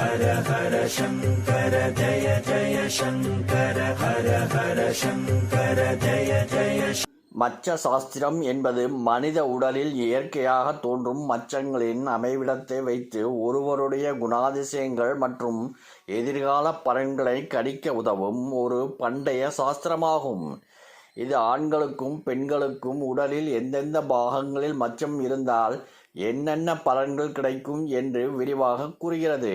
ஹர ஹர சங்கர ஜய ஜய சங்கர ஹர ஹர சங்கர ஜய ஜய மச்ச சாஸ்திரம் என்பது மனித உடலில் இயற்கையாக தோன்றும் மச்சங்களின் அமைவிடத்தை வைத்து ஒருவருடைய குணாதிசயங்கள் மற்றும் எதிர்கால பலன்களை கணிக்க உதவும் ஒரு பண்டைய சாஸ்திரமாகும். இது ஆண்களுக்கும் பெண்களுக்கும் உடலில் எந்தெந்த பாகங்களில் மச்சம் இருந்தால் என்னென்ன பலன்கள் கிடைக்கும் என்று விரிவாக கூறுகிறது.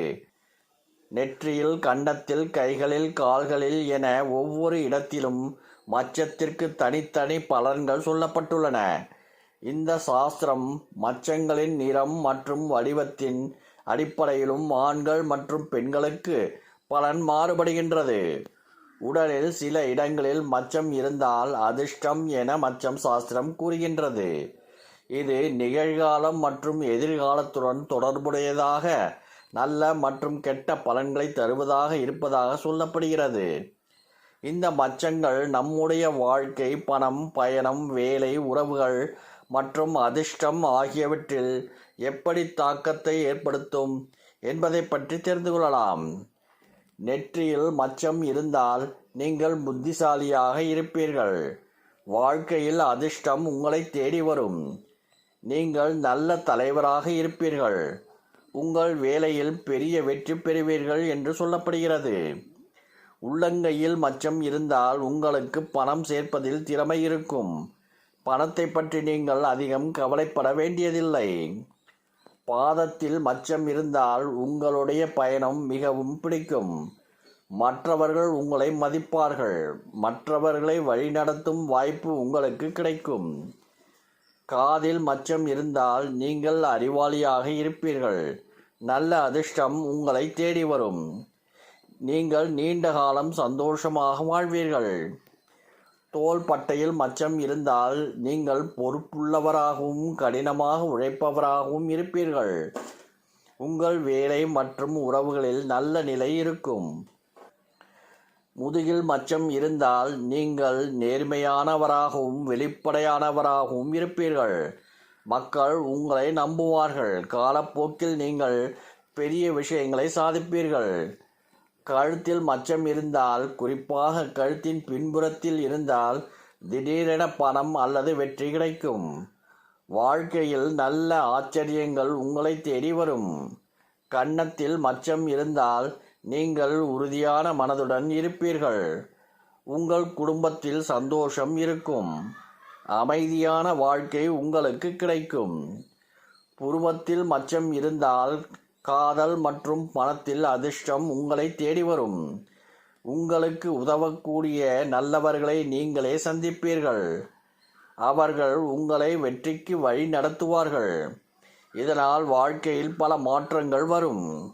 நெற்றியில் கண்டத்தில் கைகளில் கால்களில் என ஒவ்வொரு இடத்திலும் மச்சத்திற்கு தனித்தனி பலன்கள் சொல்லப்பட்டுள்ளன. இந்த சாஸ்திரம் மச்சங்களின் நிறம் மற்றும் வடிவத்தின் அடிப்படையிலும் ஆண்கள் மற்றும் பெண்களுக்கு பலன் மாறுபடுகின்றது. உடலில் சில இடங்களில் மச்சம் இருந்தால் அதிர்ஷ்டம் என மச்சம் சாஸ்திரம் கூறுகின்றது. இது நிகழ்காலம் மற்றும் எதிர்காலத்துடன் தொடர்புடையதாக நல்ல மற்றும் கெட்ட பலன்களை தருவதாக இருப்பதாக சொல்லப்படுகிறது. இந்த மச்சங்கள் நம்முடைய வாழ்க்கை பணம் பயணம் வேலை உறவுகள் மற்றும் அதிர்ஷ்டம் ஆகியவற்றில் எப்படி தாக்கத்தை ஏற்படுத்தும் என்பதை பற்றி தெரிந்து கொள்ளலாம். நெற்றியில் மச்சம் இருந்தால் நீங்கள் புத்திசாலியாக இருப்பீர்கள். வாழ்க்கையில் அதிர்ஷ்டம் உங்களை தேடி வரும். நீங்கள் நல்ல தலைவராக இருப்பீர்கள். உங்கள் வேலையில் பெரிய வெற்றி பெறுவீர்கள் என்று சொல்லப்படுகிறது. உள்ளங்கையில் மச்சம் இருந்தால் உங்களுக்கு பணம் சேர்ப்பதில் திறமை இருக்கும். பணத்தை பற்றி நீங்கள் அதிகம் கவலைப்பட வேண்டியதில்லை. பாதத்தில் மச்சம் இருந்தால் உங்களுடைய பயணம் மிகவும் பிடிக்கும். மற்றவர்கள் உங்களை மதிப்பார்கள். மற்றவர்களை வழிநடத்தும் வாய்ப்பு உங்களுக்கு கிடைக்கும். காதில் மச்சம் இருந்தால் நீங்கள் அறிவாளியாக இருப்பீர்கள். நல்ல அதிர்ஷ்டம் உங்களை தேடி வரும். நீங்கள் நீண்ட காலம் சந்தோஷமாக வாழ்வீர்கள். தோள்பட்டையில் மச்சம் இருந்தால் நீங்கள் பொறுப்புள்ளவராகவும் கடினமாக உழைப்பவராகவும் இருப்பீர்கள். உங்கள் வேலை மற்றும் உறவுகளில் நல்ல நிலை இருக்கும். முதுகில் மச்சம் இருந்தால் நீங்கள் நேர்மையானவராகவும் வெளிப்படையானவராகவும் இருப்பீர்கள். மக்கள் உங்களை நம்புவார்கள். காலப்போக்கில் நீங்கள் பெரிய விஷயங்களை சாதிப்பீர்கள். கழுத்தில் மச்சம் இருந்தால் குறிப்பாக கழுத்தின் பின்புறத்தில் இருந்தால் திடீரென பணம் அல்லது வெற்றி கிடைக்கும். வாழ்க்கையில் நல்ல ஆச்சரியங்கள் உங்களை தேடி வரும். கன்னத்தில் மச்சம் இருந்தால் நீங்கள் உறுதியான மனதுடன் இருப்பீர்கள். உங்கள் குடும்பத்தில் சந்தோஷம் இருக்கும். அமைதியான வாழ்க்கை உங்களுக்கு கிடைக்கும். புருவத்தில் மச்சம் இருந்தால் காதல் மற்றும் பணத்தில் அதிர்ஷ்டம் உங்களை தேடி வரும். உங்களுக்கு உதவக்கூடிய நல்லவர்களை நீங்களே சந்திப்பீர்கள். அவர்கள் உங்களை வெற்றிக்கு வழி நடத்துவார்கள். இதனால் வாழ்க்கையில் பல மாற்றங்கள் வரும்.